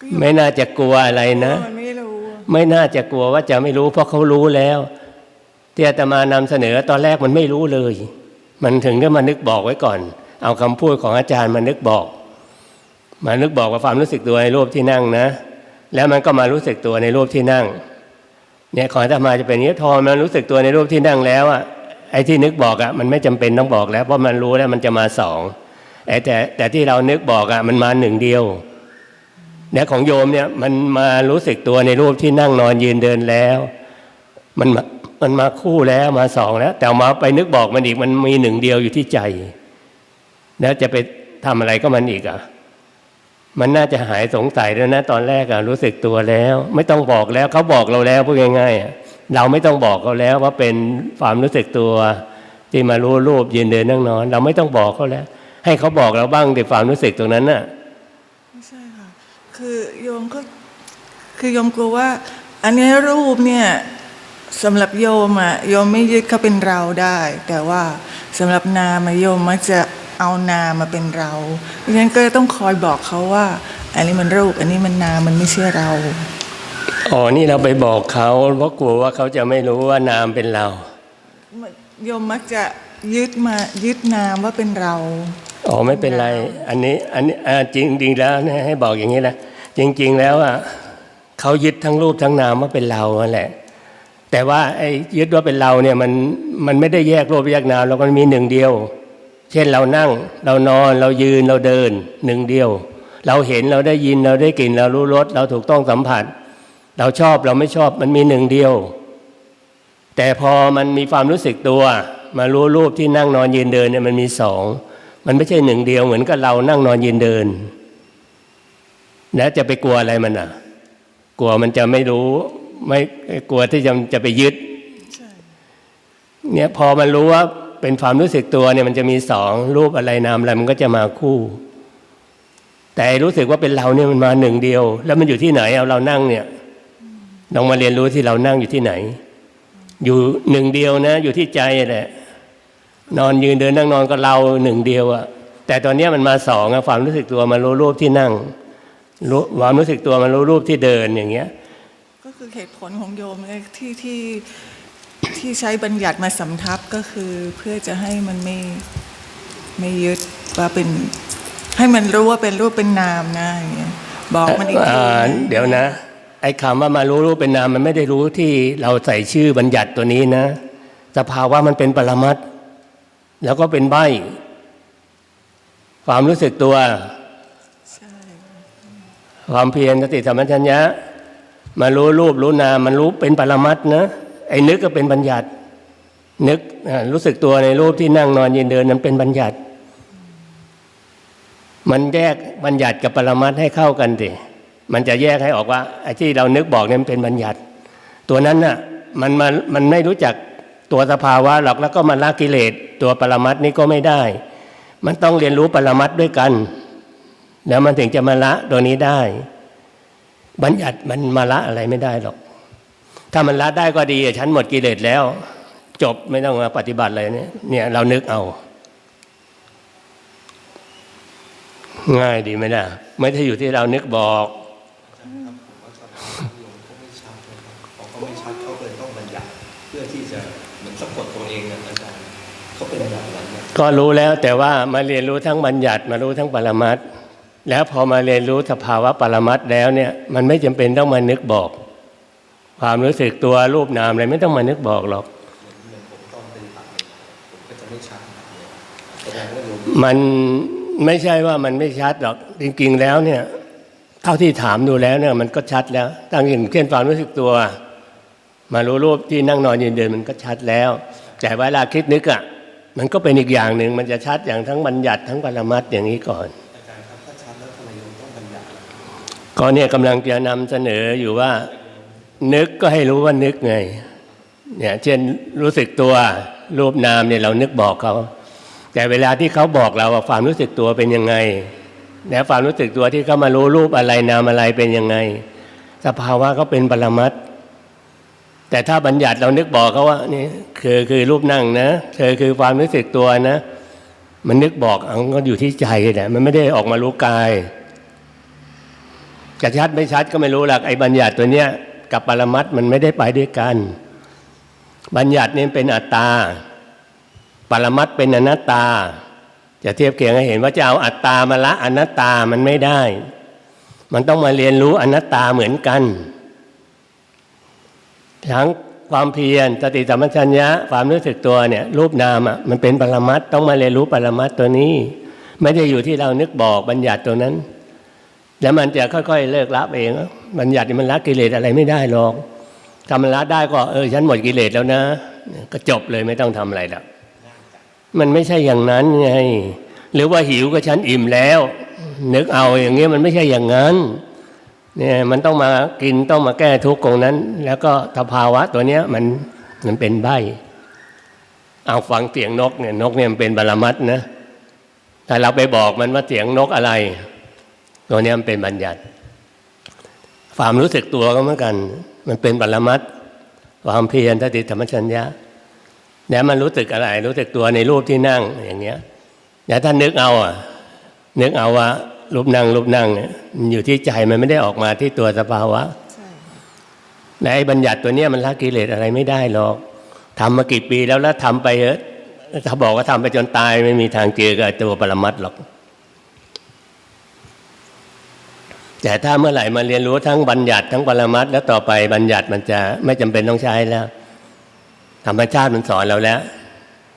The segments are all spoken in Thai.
ก็อยู่ไม่น่าจะกลัวอะไรนะมันไม่รู้อะไม่น่าจะกลัวว่าจะไม่รู้ เพราะเขารู้แล้วที่อาตมานำเสนอตอนแรกมันไม่รู้เลย มันถึงได้มานึกบอกไว้ก่อน เอาคำพูดของอาจารย์มานึกบอก มานึกบอกว่าความรู้สึกตัวในรูปที่นั่งนะ แล้วมันก็มารู้สึกตัวในรูปที่นั่ง เนี่ยของอาตมาจะเป็นอย่างนี้ทอมันรู้สึกตัวในรูปที่นั่งแล้วอะไอ้ที่นึกบอกอะมันไม่จำเป็นต้องบอกแล้วเพราะมันรู้แล้วมันจะมาสองไอ้แต่แต่ที่เรานึกบอกอะมันมาหนึ่งเดียว เนี่ยของโยมเนี่ยมันมารู้สึกตัวในรูปที่นั่งนอนยืนเดินแล้ว มันมันมาคู่แล้วมาสองแล้ว แต่มาไปนึกบอกมันอีกมันมีหนึ่งเดียวอยู่ที่ใจ แล้วจะไปทำอะไรก็มันอีกอะมันน่าจะหายสงสัยแล้วนะตอนแรกอะรู้สึกตัวแล้ว ไม่ต้องบอกแล้วเขาบอกเราแล้วพูดง่ายๆอเราไม่ต้องบอกเขาแล้วว่าเป็นความรู้สึกตัว ที่มารู้รูปยืนเดินนั่งนอน เราไม่ต้องบอกเขาแล้ว ให้เขาบอกเราบ้างในความรู้สึกตรงนั้นน่ะ คือโยมก็คือโยมกลัวว่า อันนี้รูปเนี่ยสำหรับโยมอะโยมไม่ยึดเขาเป็นเราได้ แต่ว่าสำหรับนามอะโยมมักจะเอานามมาเป็นเราเพราะฉะนั้นก็ต้องคอยบอกเขาว่า อันนี้มันรูป อันนี้มันนามมันไม่ใช่เราอ๋อนี่เราไปบอกเขาเพราะกลัวว่าเขาจะไม่รู้ว่านามเป็นเราโยมมักจะยึดมายึดนามว่าเป็นเราอ๋อไม่เป็นไร อันนี้อันนี้อ่าจริงจริงแล้วเนี่ยให้บอกอย่างนี้นะ จริง ๆ แล้วอะเขายึดทั้งรูปทั้งนามว่าเป็นเรานั่นแหละ แต่ว่าไอ้ยึดว่าเป็นเราเนี่ยมันมันไม่ได้แยกรูปแยกนามแล้วมันมีหนึ่งเดียว เช่นเรานั่ง เรานอนเรายืนเราเดินหนึ่งเดียว เราเห็นเราได้ยินเราได้กลิ่นเรารู้รสเราถูกต้องสัมผัส เราชอบเราไม่ชอบมันมีหนึ่งเดียว แต่พอมันมีความรู้สึกตัว มารู้รูปที่นั่งนอนยืนเดินเนี่ยมันมีสองมันไม่ใช่หนึ่งเดียวเหมือนกับเรานั่งนอนยืนเดิน แล้วจะไปกลัวอะไรมันอะ กลัวมันจะไม่รู้ ไม่กลัวที่จะจะไปยึดเนี่ยพอมันรู้ว่าเป็นความรู้สึกตัวเนี่ยมันจะมีสองรูปอะไรนามอะไรมันก็จะมาคู่ แต่รู้สึกว่าเป็นเราเนี่ยมันมาหนึ่งเดียว แล้วมันอยู่ที่ไหนเอาเรานั่งเนี่ยลองมาเรียนรู้ที่เรานั่งอยู่ที่ไหน อยู่หนึ่งเดียวนะ อยู่ที่ใจแหละนอนยืนเดินนั่งนอนก็เราหนึ่งเดียวอะแต่ตอนนี้มันมาสองอะความรู้สึกตัวมารู้รูปที่นั่ง รู้ความรู้สึกตัวมารู้รูปที่เดินอย่างเงี้ย ก็คือเหตุผลของโยมเนี่ยที่ที่ที่ใช้บัญญัติมาสำทับก็คือเพื่อจะให้มันไม่ไม่ยึดว่าเป็น ให้มันรู้ว่าเป็นรูปเป็นนามนะอย่างเงี้ยบอกมันอีกทีอ่านะเดี๋ยวนะ ไอ้คำว่ามารู้รูปเป็นนามมันไม่ได้รู้ที่เราใส่ชื่อบัญญัติตัวนี้นะสภาวะมันเป็นปรมัตถ์แล้วก็เป็นใบความรู้สึกตัวใช่ ความเพียรสติสัมปชัญญะ มารู้รูปรู้นามมันรู้เป็นปรมัตนะไอ้นึกก็เป็นบัญญัติ นึกรู้สึกตัวในรูปที่นั่งนอนยืนเดินนั้นเป็นบัญญัติ มันแยกบัญญัติกับปรมัตให้เข้ากันสิมันจะแยกให้ออกว่าไอ้ที่เรานึกบอกเนี่ยมันเป็นบัญญัติ ตัวนั้นน่ะมันมันมันไม่รู้จักตัวสภาวะหรอกแล้วก็มาละกิเลสตัวปรมัตนี่ก็ไม่ได้ มันต้องเรียนรู้ปรมัตด้วยกัน แล้วมันถึงจะมาละตัวนี้ได้ บัญญัติมันมาละอะไรไม่ได้หรอก ถ้ามันละได้ก็ดีอะฉันหมดกิเลสแล้ว จบไม่ต้องมาปฏิบัติอะไรเนี่ยเนี่ย เรานึกเอา ง่ายดีไหมล่ะ ไม่ได้อยู่ที่เรานึกบอกเขาก็ไม่ชัดเขาเลยต้องบัญญัติเพื่อที่จะเหมือนสะกดตัวเองนะอาจารย์เขาเป็นแบบนั้นนะก็รู้แล้วแต่ว่ามาเรียนรู้ทั้งบัญญัติมารู้ทั้งปรมัตถ์ แล้วพอมาเรียนรู้สภาวะปรมัตแล้วเนี่ยมันไม่จำเป็นต้องมานึกบอก ความรู้สึกตัวรูปนามอะไรไม่ต้องมานึกบอกหรอกมันไม่ใช่ว่ามันไม่ชัดหรอกจริง ๆ แล้วเนี่ยเท่าที่ถามดูแล้วเนี่ยมันก็ชัดแล้ว ตั้งเห็นเช่นความรู้สึกตัว มารู้รูปที่นั่งนอนยืนเดินมันก็ชัดแล้ว แต่เวลาคิดนึกอะมันก็เป็นอีกอย่างหนึ่งมันจะชัดอย่างทั้งบัญญัติทั้งปรมัตอย่างนี้ก่อน ก็เนี่ยกำลังจะนำเสนออยู่ว่า นึกก็ให้รู้ว่านึกไงเนี่ยเช่นรู้สึกตัวรูปนามเนี่ยเรานึกบอกเขาแต่เวลาที่เขาบอกเราว่าความรู้สึกตัวเป็นยังไงแล้วความรู้สึกตัวที่เขามารู้รูปอะไรนามอะไรเป็นยังไง สภาวะเขาเป็นปรมัตแต่ถ้าบัญญัติเรานึกบอกเขาว่านี่คือคือรูปนั่งนะเธอคือความรู้สึกตัวนะ มันนึกบอกเอาก็อยู่ที่ใจแหละมันไม่ได้ออกมารู้กาย จะชัดไม่ชัดก็ไม่รู้หรอกไอ้บัญญัติตัวเนี้ยกับปรมัตมันไม่ได้ไปด้วยกัน บัญญัตินี่เป็นอัตตา ปรมัตเป็นอนัตตา จะเทียบเคียงให้เห็นว่าจะเอาอัตตามาละอนัตตามันไม่ได้ มันต้องมาเรียนรู้อนัตตาเหมือนกัน ทั้งความเพียรสติสัมปชัญญะความรู้สึกตัวเนี่ยรูปนามอะมันเป็นปรมัตต้องมาเรียนรู้ปรมัตตัวนี้ ไม่ได้อยู่ที่เรานึกบอกบัญญัติตัวนั้น แล้วมันจะค่อยๆเลิกละเองบัญญัตินี่มันละกิเลสอะไรไม่ได้หรอกทำมันละได้ก็เออฉันหมดกิเลสแล้วนะ ก็จบเลยไม่ต้องทำอะไรแล้วมันไม่ใช่อย่างนั้นไง หรือว่าหิวก็ฉันอิ่มแล้ว นึกเอาอย่างเงี้ยมันไม่ใช่อย่างนั้นเนี่ยมันต้องมากินต้องมาแก้ทุกข์ตรงนั้น แล้วก็สภาวะตัวเนี้ยมันมันเป็นใบเอาฟังเสียงนกเนี่ยนกเนี่ยมันเป็นบารมัตนะถ้าเราไปบอกมันว่าเสียงนกอะไร ตัวเนี้ยมันเป็นบัญญัติ ความรู้สึกตัวก็เหมือนกัน มันเป็นบารมัตถ์ความเพียรสติธรรมชัญญะแล้วมันรู้สึกอะไร รู้สึกตัวในรูปที่นั่งอย่างเงี้ยแล้วถ้านึกเอาอะนึกเอาว่ารูปนั่งรูปนั่งเนี่ยมันอยู่ที่ใจมันไม่ได้ออกมาที่ตัวสภาวะใช่ค่ะในไอ้บัญญัติตัวเนี้ยมันละกิเลสอะไรไม่ได้หรอกทำมากี่ปีแล้วแล้วทำไปเถอะถ้าบอกว่าทำไปจนตายไม่มีทางเจอกับไอ้ตัวปรมัตถ์หรอก แต่ถ้าเมื่อไหร่มาเรียนรู้ทั้งบัญญัติทั้งปรมัตแล้วต่อไปบัญญัติมันจะไม่จำเป็นต้องใช้แล้ว ธรรมชาติมันสอนเราแล้ว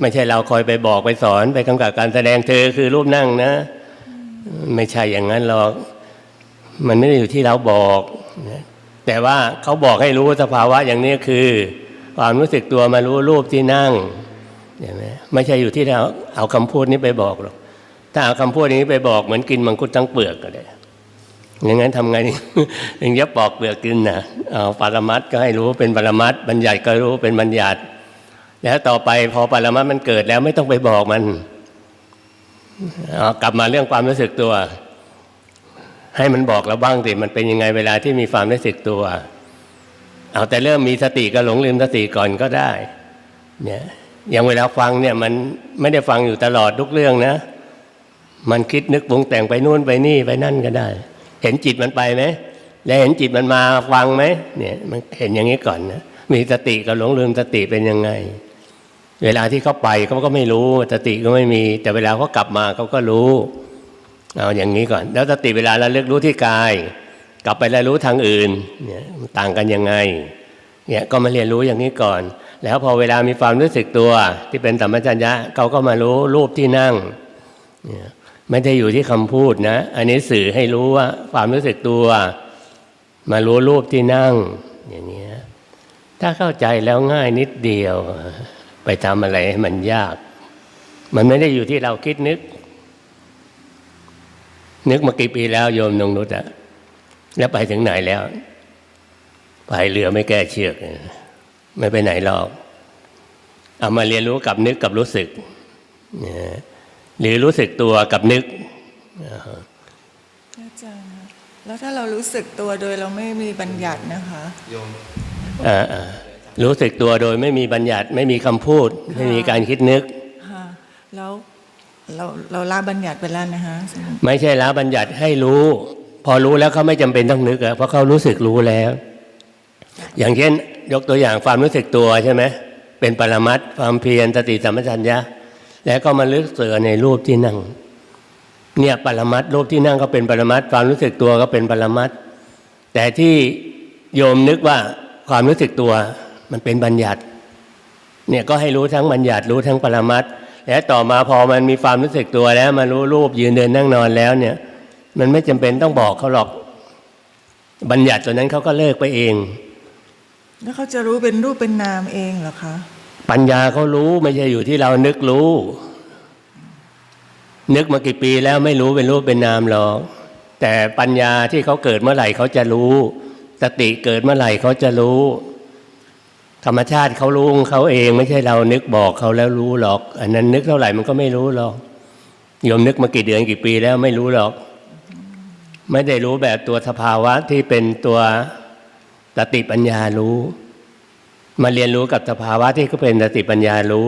ไม่ใช่เราคอยไปบอกไปสอนไปกำกับการแสดงเธอคือรูปนั่งนะ ไม่ใช่อย่างนั้นหรอก มันไม่ได้อยู่ที่เราบอก แต่ว่าเขาบอกให้รู้สภาวะอย่างนี้คือ ความรู้สึกตัวมารู้รูปที่นั่งเห็นไหมไม่ใช่อยู่ที่เราเอาคำพูดนี้ไปบอกหรอกถ้าเอาคำพูดนี้ไปบอกเหมือนกินมังคุดทั้งเปลือกก็ได้ อย่างนั้นทำไงอย่างเงี้ยปอกเปลือกกินนะเอาปรมัตก็ให้รู้เป็นปรมัตบัญญัติก็รู้เป็นบัญญัติ แล้วต่อไปพอปรมัตมันเกิดแล้วไม่ต้องไปบอกมันเอากลับมาเรื่องความรู้สึกตัว ให้มันบอกเราบ้างสิมันเป็นยังไงเวลาที่มีความรู้สึกตัว เอาแต่เริ่มมีสติก็หลงลืมสติก่อนก็ได้ เนี่ยอย่างเวลาฟังเนี่ยมันไม่ได้ฟังอยู่ตลอดทุกเรื่องนะ มันคิดนึกปรุงแต่งไปนู่นไปนี่ไปนั่นก็ได้ เห็นจิตมันไปไหมแล้วเห็นจิตมันมาฟังไหมเนี่ยมันเห็นอย่างนี้ก่อนนะมีสติกับหลงลืมสติเป็นยังไง เวลาที่เขาไปเขาก็ไม่รู้สติก็ไม่มี แต่เวลาเขากลับมาเขาก็รู้เอาอย่างนี้ก่อน แล้วสติเวลาเราเลือกรู้ที่กาย กลับไปแล้วรู้ทางอื่นเนี่ยต่างกันยังไงเนี่ยก็มาเรียนรู้อย่างนี้ก่อน แล้วพอเวลามีความรู้สึกตัวที่เป็นสัมปชัญญะเขาก็มารู้รูปที่นั่งเนี่ย ไม่ได้อยู่ที่คำพูดนะ อันนี้สื่อให้รู้ว่าความรู้สึกตัว มารู้รูปที่นั่ง อย่างเนี้ยถ้าเข้าใจแล้วง่ายนิดเดียว ไปทำอะไรให้มันยาก มันไม่ได้อยู่ที่เราคิดนึก นึกมากี่ปีแล้วโยมนงนุษย์อะแล้วไปถึงไหนแล้วพายเรือไม่แก้เชือก ไม่ไปไหนหรอก เอามาเรียนรู้กับนึกกับรู้สึกนะ หรือรู้สึกตัวกับนึกอาจารย์คะแล้วถ้าเรารู้สึกตัวโดยเราไม่มีบัญญัตินะคะโยมอ่าอ่ารู้สึกตัวโดยไม่มีบัญญัติไม่มีคำพูด ไม่มีการคิดนึกค่ะแล้วเราเราละบัญญัติไปแล้วนะคะไม่ใช่ละบัญญัติให้รู้ พอรู้แล้วเขาไม่จำเป็นต้องนึกอะเพราะเขารู้สึกรู้แล้ว อย่างเช่น ยกตัวอย่างความรู้สึกตัวใช่ไหมเป็นปรมัตถ์ความเพียรสติสัมปชัญญะ แล้วก็มาลึกเสือในรูปที่นั่ง เนี่ยปรมัตรูปที่นั่งก็เป็นปรมัตความรู้สึกตัวก็เป็นปรมัตแต่ที่โยมนึกว่าความรู้สึกตัวมันเป็นบัญญัติ เนี่ยก็ให้รู้ทั้งบัญญัติรู้ทั้งปรมัตและต่อมาพอมันมีความรู้สึกตัวแล้วมารู้รูปยืนเดินนั่งนอนแล้วเนี่ย มันไม่จำเป็นต้องบอกเขาหรอก บัญญัติตัวนั้นเขาก็เลิกไปเอง แล้วเขาจะรู้เป็นรูปเป็นนามเองเหรอคะ ปัญญาเขารู้ไม่ใช่อยู่ที่เรานึกรู้ นึกมากี่ปีแล้วไม่รู้เป็นรูปเป็นนามหรอก แต่ปัญญาที่เขาเกิดเมื่อไหร่เขาจะรู้สติเกิดเมื่อไหร่เขาจะรู้ ธรรมชาติเขารู้ของเขาเองไม่ใช่เรานึกบอกเขาแล้วรู้หรอก อันนั้นนึกเท่าไหร่มันก็ไม่รู้หรอกโยมนึกมากี่เดือนกี่ปีแล้วไม่รู้หรอก ไม่ได้รู้แบบตัวสภาวะที่เป็นตัวสติปัญญารู้ มาเรียนรู้กับสภาวะที่เขาเป็นสติปัญญารู้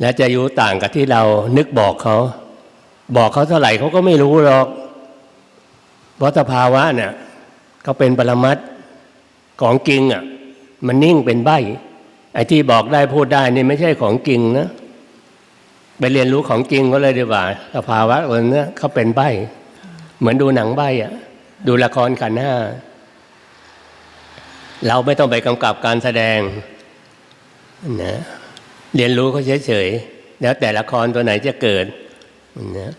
และจะอยู่ต่างกับที่เรานึกบอกเขา บอกเขาเท่าไหร่เขาก็ไม่รู้หรอก เพราะสภาวะเนี่ยเขาเป็นปรมัตของจริงอะ มันนิ่งเป็นใบไอ้ที่บอกได้พูดได้นี่ไม่ใช่ของจริงนะไปเรียนรู้ของจริงก็เลยดีกว่าสภาวะตัวเนี้ยเขาเป็นใบเหมือนดูหนังใบอะ ดูละครขันห้า เราไม่ต้องไปกำกับการแสดงนะเรียนรู้เขาเฉยๆแล้วแต่ละครตัวไหนจะเกิดนะ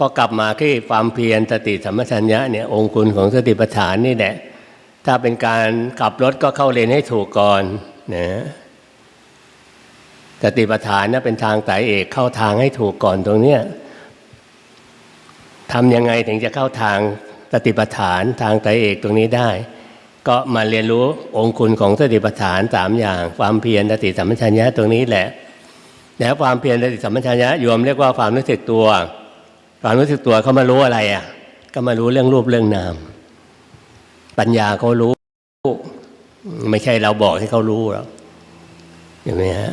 ก็กลับมาที่ความเพียรสติสัมปชัญญะเนี่ยองคุณของสติปัฏฐานนี่แหละ ถ้าเป็นการขับรถก็เข้าเลนให้ถูกก่อนนะสติปัฏฐานนะเป็นทางสายเอกเข้าทางให้ถูกก่อนตรงเนี้ยทำยังไงถึงจะเข้าทางสติปัฏฐานทางสายเอกตรงนี้ได้ ก็มาเรียนรู้องค์คุณของสติปัฏฐานสามอย่าง ความเพียรสติสัมปชัญญะตรงนี้แหละแล้วความเพียรสติสัมปชัญญะโยมเรียกว่าความรู้สึกตัว ความรู้สึกตัวเขามารู้อะไรอะ ก็มารู้เรื่องรูปเรื่องนาม ปัญญาเขารู้ ไม่ใช่เราบอกให้เขารู้หรอกเห็นไหมฮะ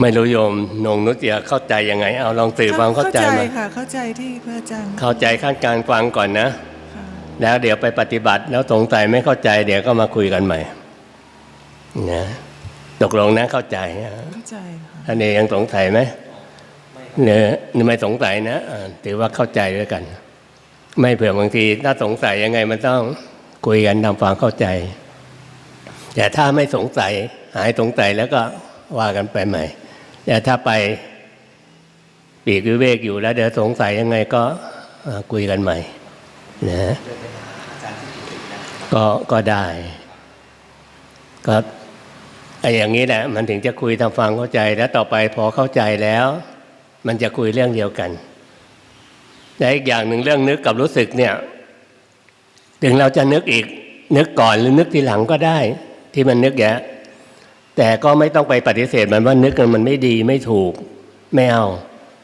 ไม่รู้โยมนงนุชเดียเข้าใจยังไง เอาลองสื่อความเข้าใจมาค่ะ เข้าใจที่พระอาจารย์ เข้าใจขั้นการฟังก่อนนะค่ะแล้วเดี๋ยวไปปฏิบัติแล้วสงสัยไม่เข้าใจ เดี๋ยวก็มาคุยกันใหม่นะตกลงนะเข้าใจนะเข้าใจค่ะท่านเองยังสงสัยไหมเนี่ยไม่สงสัยนะอ่าถือว่าเข้าใจด้วยกัน ไม่เผื่อบางทีถ้าสงสัยยังไงมันต้องคุยกันทำความเข้าใจ แต่ถ้าไม่สงสัยหายสงสัยแล้วก็ว่ากันไปใหม่ แต่ถ้าไปปีกวิเวกอยู่แล้วเดี๋ยวสงสัยยังไงก็คุยกันใหม่นะกนะก็ก็ได้ ก็ไอ้อย่างนี้แหละมันถึงจะคุยทำฟังเข้าใจแล้วต่อไปพอเข้าใจแล้ว มันจะคุยเรื่องเดียวกันและอีกอย่างหนึ่งเรื่องนึกกับรู้สึกเนี่ย ถึงเราจะนึกอีกนึกก่อนหรือนึกทีหลังก็ได้ ที่มันนึกแยะ แต่ก็ไม่ต้องไปปฏิเสธมันว่านึกมันไม่ดีไม่ถูกไม่เอา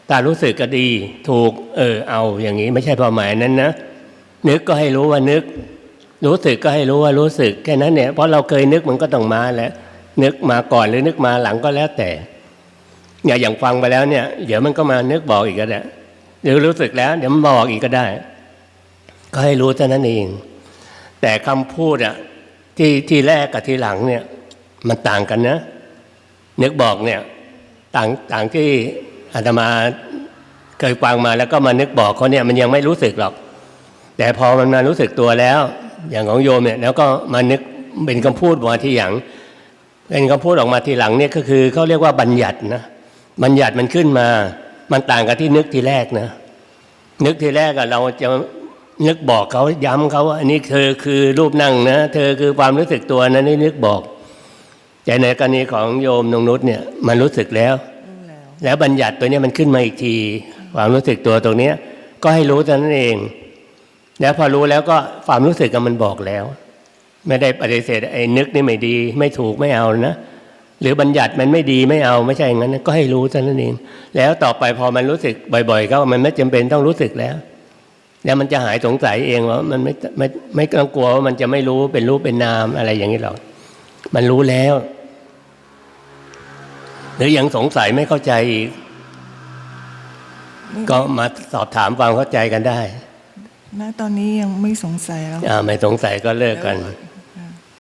แต่รู้สึกก็ดี ถูก เออ เอาอย่างนี้ไม่ใช่ความหมายนั้นนะนึกก็ให้รู้ว่านึก รู้สึกก็ให้รู้ว่ารู้สึกแค่นั้นเนี่ยเพราะเราเคยนึกมันก็ต้องมาแล้ว นึกมาก่อนหรือนึกมาหลังก็แล้วแต่อย่าอย่างฟังไปแล้วเนี่ย เดี๋ยวมันก็มานึกบอกอีกก็ได้หรือรู้สึกแล้ว เดี๋ยวมันบอกอีกก็ได้ ก็ให้รู้เท่านั้นเอง แต่คำพูดอะที่ที่แรกกับที่หลังเนี่ย มันต่างกันนะนึกบอกเนี่ยต่างต่างที่อาตมาเคยฟังมาแล้วก็มานึกบอกเขาเนี่ยมันยังไม่รู้สึกหรอก แต่พอมันมารู้สึกตัวแล้ว อย่างของโยมเนี่ยแล้วก็มานึกเป็นคำพูดออกมาทีหลังเป็นคำพูดออกมาทีหลังเนี่ยก็คือเขาเรียกว่าบัญญัตินะบัญญัติมันขึ้นมา มันต่างกับที่นึกทีแรกนะ นึกทีแรกอะเราจะนึกบอกเขาย้ำเขาว่าอันนี้เธอคือรูปนั่งนะ เธอคือความรู้สึกตัวนะนี่นึกบอก แต่ในกรณีของโยมนงนุษเนี่ยมันรู้สึกแล้ว แล้วบัญญัติตัวนี้มันขึ้นมาอีกที ความรู้สึกตัวตรงนี้ก็ให้รู้เท่านั้นเอง แล้วพอรู้แล้วก็ความรู้สึกกับมันบอกแล้ว ไม่ได้ปฏิเสธไอ้นึกนี่ไม่ดี ไม่ถูกไม่เอานะหรือบัญญัติมันไม่ดีไม่เอาไม่ใช่อย่างนั้น ก็ให้รู้เท่านั้นเอง แล้วต่อไปพอมันรู้สึกบ่อยๆ ก็มันไม่จำเป็นต้องรู้สึกแล้ว แล้วมันจะหายสงสัยเองว่ามันไม่ไม่ไม่ต้องกลัวว่ามันจะไม่รู้เป็นรูปเป็นนามอะไรอย่างนี้หรอกมันรู้แล้ว หรือยังสงสัยไม่เข้าใจอีก ก็มาสอบถามความเข้าใจกันได้ ณ ตอนนี้ยังไม่สงสัยแล้ว อ่า ไม่สงสัยก็เลิกกันแล้ว